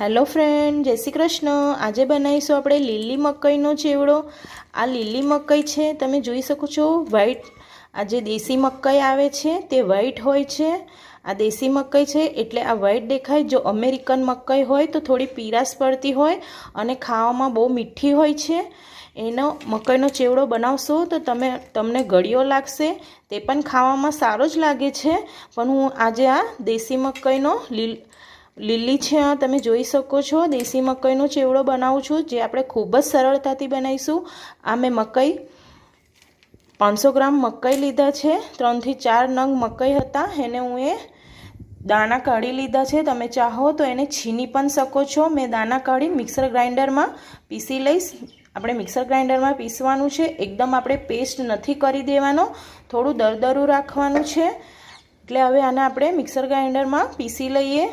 Hello friend, જય શ્રી કૃષ્ણ. આજે બનાવીશું આપણે લીલી મકાઈનો ચેવડો. આ લીલી મકાઈ છે, તમે જોઈ શકો છો વ્હાઈટ આ જે દેશી મકાઈ આવે છે, તે વ્હાઈટ હોય છે. આ દેશી મકાઈ છે, એટલે આ વ્હાઈટ દેખાય. જો અમેરિકન મકાઈ હોય, તો થોડી પીરાશ પડતી હોય અને ખાવામાં બહુ મીઠી હોય છે. એનો મકાઈનો ચેવડો બનાવશો તો તમે, તમને ગળ્યો લાગશે. તે પણ ખાવામાં સારો જ લાગે છે. પણ હું આજે આ દેશી મકાઈનો લીલ લીલી છે તમે જોઈ શકો છો. દેશી મકાઈનો ચેવડો બનાવું છું, જે આપણે ખૂબ જ સરળતાથી બનાવીશું. આ મેં મકાઈ પાંચસો ગ્રામ મકાઈ લીધા છે. ત્રણથી ચાર નંગ મકાઈ હતા. એને હું એ દાણા કાઢી લીધા છે. તમે ચાહો તો એને છીની પણ શકો છો. મેં દાણા કાઢી મિક્સર ગ્રાઇન્ડરમાં પીસી લઈશ. આપણે મિક્સર ગ્રાઇન્ડરમાં પીસવાનું છે. એકદમ આપણે પેસ્ટ નથી કરી દેવાનો. થોડું દરદરું રાખવાનું છે. એટલે હવે આને આપણે મિક્સર ગ્રાઇન્ડરમાં પીસી લઈએ.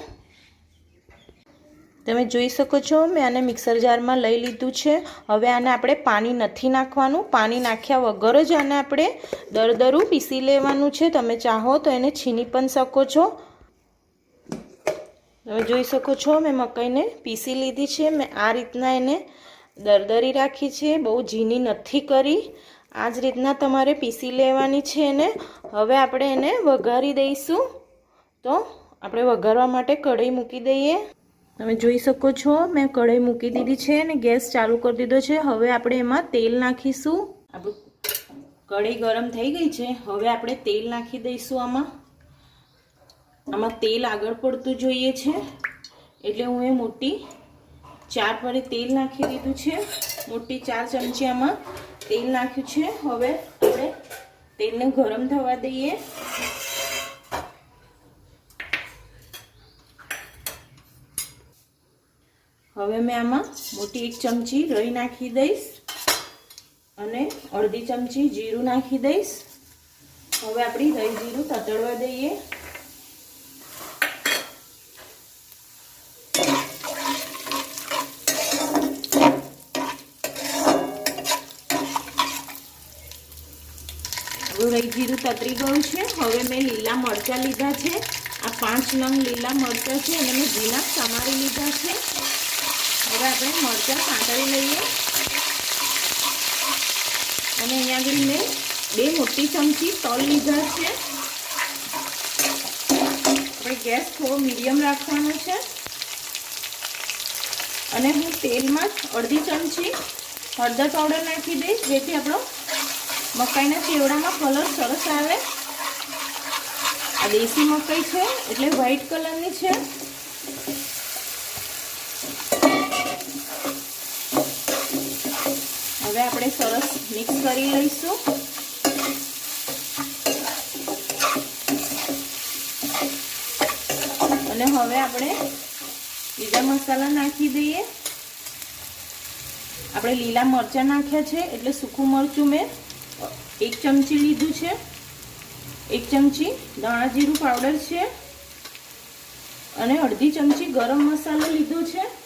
તમે જોઈ શકો છો, મેં આને મિક્સર જારમાં લઈ લીધું છે. હવે આને આપણે પાણી નથી નાખવાનું. પાણી નાખ્યા વગર જ આને આપણે દરદરું પીસી લેવાનું છે. તમે ચાહો તો એને છીની પણ શકો છો. તમે જોઈ શકો છો, મેં મકાઈને પીસી લીધી છે. મેં આ રીતના એને દરદરી રાખી છે. બહુ ઝીણી નથી કરી. આ જ રીતના તમારે પીસી લેવાની છે એને. હવે આપણે એને વઘારી દઈશું. તો આપણે વઘારવા માટે કઢાઈ મૂકી દઈએ. તમે જોઈ શકો છો, મેં કઢાઈ મૂકી દીધી છે અને ગેસ ચાલુ કરી દીધો છે. હવે આપણે એમાં તેલ નાખીશું. આપણું કઢાઈ ગરમ થઈ ગઈ છે. હવે આપણે તેલ નાખી દઈશું આમાં. આમાં તેલ આગળ પડતું જોઈએ છે. એટલે હું એ મોટી ચાર પરે તેલ નાખી દીધું છે. મોટી ચાર ચમચી આમાં તેલ નાખ્યું છે. હવે આપણે તેલને ગરમ થવા દઈએ. હવે મેં આમાં મોટી એક ચમચી રઈ નાખી દઈશ અને અડધી ચમચી જીરું નાખી દઈશ. હવે આપણી રઈ જીરું તતડવા દઈએ. રઈ જીરું તતરી ગયું છે. હવે મેં લીલા મરચાં લીધા છે. આ પાંચ નંગ લીલા મરચાં છે અને મેં ઝીણા સમારી લીધા છે. હવે આપણે મરચાં સાંતળી લઈએ. અને અહીંયા આગળ મેં બે મોટી ચમચી તલ લીધા છે. આપણે ગેસ થોડો મીડિયમ રાખવાનો છે. અને હું તેલમાં અડધી ચમચી હળદર પાવડર નાખી દઈશ, જેથી આપણો મકાઈના ચેવડામાં કલર સરસ આવે. આ દેશી મકાઈ છે, એટલે વ્હાઈટ કલરની છે. હવે આપણે સરસ મિક્સ કરી લઈશું. અને હવે આપણે બીજા મસાલા નાખી દઈએ. આપણે લીલા મરચાં નાખ્યા છે, એટલે સૂકું મરચું મેં એક ચમચી લીધું છે. એક ચમચી ધાણા જીરું પાવડર છે. અને અડધી ચમચી ગરમ મસાલો લીધો છે.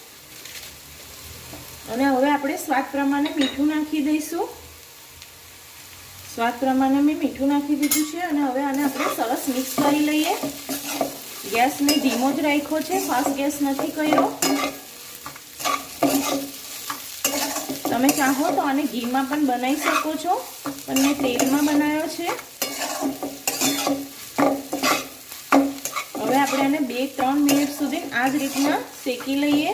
અને હવે આપણે સ્વાદ પ્રમાણે મીઠું નાખી દઈશું. સ્વાદ પ્રમાણે મેં મીઠું નાખી દીધું છે અને હવે આને આપણે સરસ મિક્સ કરી લઈએ. ગેસ મેં ધીમો જ રાખ્યો છે, ફાસ્ટ ગેસ નથી કર્યો. તમે ચાહો તો આને ઘીમાં પણ બનાવી શકો છો, પણ મેં તેલમાં બનાવ્યો છે. હવે આપણે આને બે ત્રણ મિનિટ સુધી આ જ રીતના શેકી લઈએ.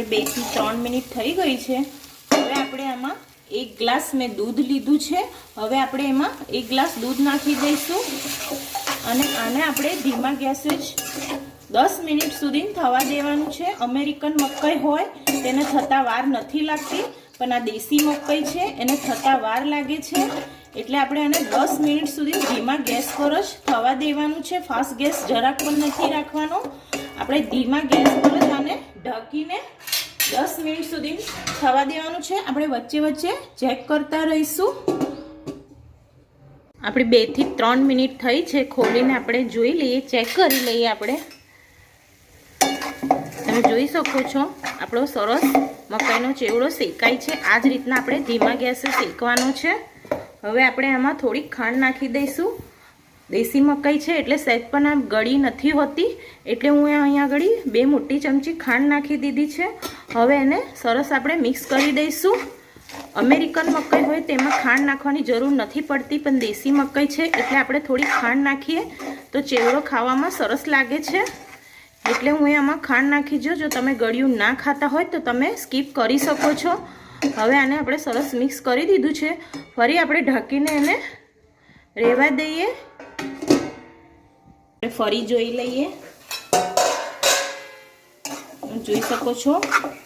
આપણે બેથી ત્રણ મિનિટ થઈ ગઈ છે. હવે આપણે આમાં એક ગ્લાસ મેં દૂધ લીધું છે. હવે આપણે એમાં એક ગ્લાસ દૂધ નાખી દઈશું. અને આને આપણે ધીમા ગેસે જ દસ મિનિટ સુધી થવા દેવાનું છે. અમેરિકન મકાઈ હોય, તેને થતાં વાર નથી લાગતી, પણ આ દેશી મકાઈ છે, એને થતાં વાર લાગે છે. એટલે આપણે આને દસ મિનિટ સુધી ધીમા ગેસ પર જ થવા દેવાનું છે. ફાસ્ટ ગેસ જરાક પણ નથી રાખવાનો. આપણે ધીમા ગેસ પર જ આને ઢકીને દસ મિનિટ સુધી થવા દેવાનું છે. આપણે વચ્ચે વચ્ચે ચેક કરતા રહીશું. આપણી બેથી ત્રણ મિનિટ થઈ છે. ખોલીને આપણે જોઈ લઈએ, ચેક કરી લઈએ આપણે. તમે જોઈ શકો છો, આપણો સરસ મકાઈનો ચેવડો શેકાય છે. આ જ રીતના આપણે ધીમા ગેસે શેકવાનો છે. હવે આપણે આમાં થોડીક ખાંડ નાખી દઈશું. દેશી મકાઈ છે એટલે સહેજ પણ આ ગળી નથી હોતી. એટલે હું અહીંયા આગળ બે મોટી ચમચી ખાંડ નાખી દીધી છે. હવે એને સરસ આપણે મિક્સ કરી દઈશું. અમેરિકન મકાઈ હોય તેમાં ખાંડ નાખવાની જરૂર નથી પડતી, પણ દેશી મકાઈ છે એટલે આપણે થોડી ખાંડ નાખીએ. તો ચેવડો ખાવામાં સરસ લાગે છે. એટલે હું આમાં ખાંડ નાખી જો જો તમે ગળ્યું ના ખાતા હોય તો તમે સ્કીપ કરી શકો છો. હવે આને આપણે સરસ મિક્સ કરી દીધું છે. ફરી આપણે ઢાંકીને એને રહેવા દઈએ. ફરી જોઈ લઈએ. જોઈ શકો છો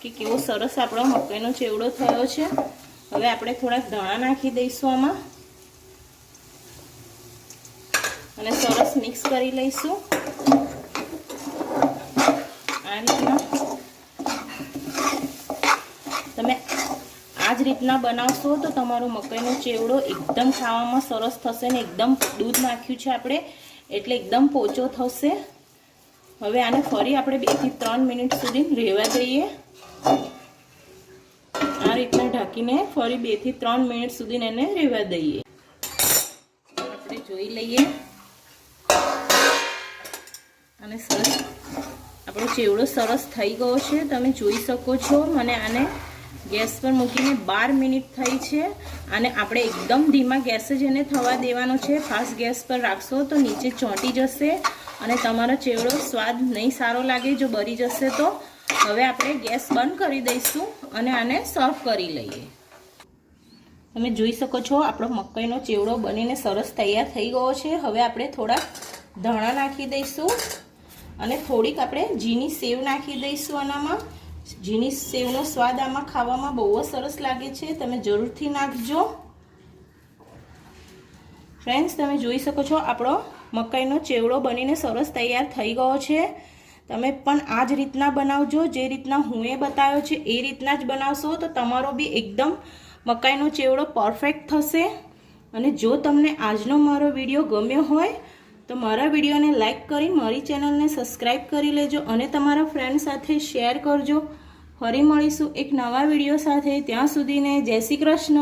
કે કેવો સરસ આપણો મકાઈનો ચેવડો થયો છે. હવે આપણે થોડાક ધાણા નાખી દઈશું આમાં. અને સરસ મિક્સ કરી લઈશું. આ રીતના તમે આ રીતના બનાવશો તો તમારો મકાઈનો ચેવડો એકદમ ખાવામાં સરસ થશે ને એકદમ દૂધ નાખ્યું છે આપણે, એટલે એકદમ પોચો થશે. હવે આને ફરી આપણે બેથી ત્રણ મિનિટ સુધી રહેવા દઈએ. આ રીતના ઢાંકીને ફરી બેથી ત્રણ મિનિટ સુધી એને રહેવા દઈએ. આપણે જોઈ લઈએ. અને સરસ, આપણો ચેવડો સરસ થઈ ગયો છે. તમે જોઈ શકો છો. મને આને ગેસ પર મૂકીને બાર મિનિટ થઈ છે અને આપણે એકદમ ધીમા ગેસ જ એને થવા દેવાનો છે. ફાસ્ટ ગેસ પર રાખશો તો નીચે ચોંટી જશે અને તમારો ચેવડો સ્વાદ નહીં સારો લાગે જો બળી જશે તો. હવે આપણે ગેસ બંધ કરી દઈશું અને આને સર્વ કરી લઈએ. તમે જોઈ શકો છો આપણો મકાઈનો ચેવડો બનીને સરસ તૈયાર થઈ ગયો છે. હવે આપણે થોડાક ધાણા નાખી દઈશું અને થોડીક આપણે ઝીની સેવ નાખી દઈશું આનામાં. ઝીણી સેવનો સ્વાદ આમાં ખાવામાં બહુ જ સરસ લાગે છે. તમે જરૂરથી નાખજો. ફ્રેન્ડ્સ તમે જોઈ શકો છો આપણો મકાઈનો ચેવડો બનીને સરસ તૈયાર થઈ ગયો છે. તમે પણ આ જ રીતના બનાવજો. જે રીતના હું એ બતાવ્યો છે, એ રીતના જ બનાવશો તો તમારો બી એકદમ મકાઈનો ચેવડો પરફેક્ટ થશે. અને જો તમને આજનો મારો વીડિયો ગમ્યો હોય તો મારા વિડીયોને લાઇક કરી મારી ચેનલને સબસ્ક્રાઈબ કરી લેજો અને તમારા ફ્રેન્ડ સાથે શેર કરજો. ફરી મળીશું એક નવા વીડિયો સાથે. ત્યાં સુધીને જય શ્રી કૃષ્ણ.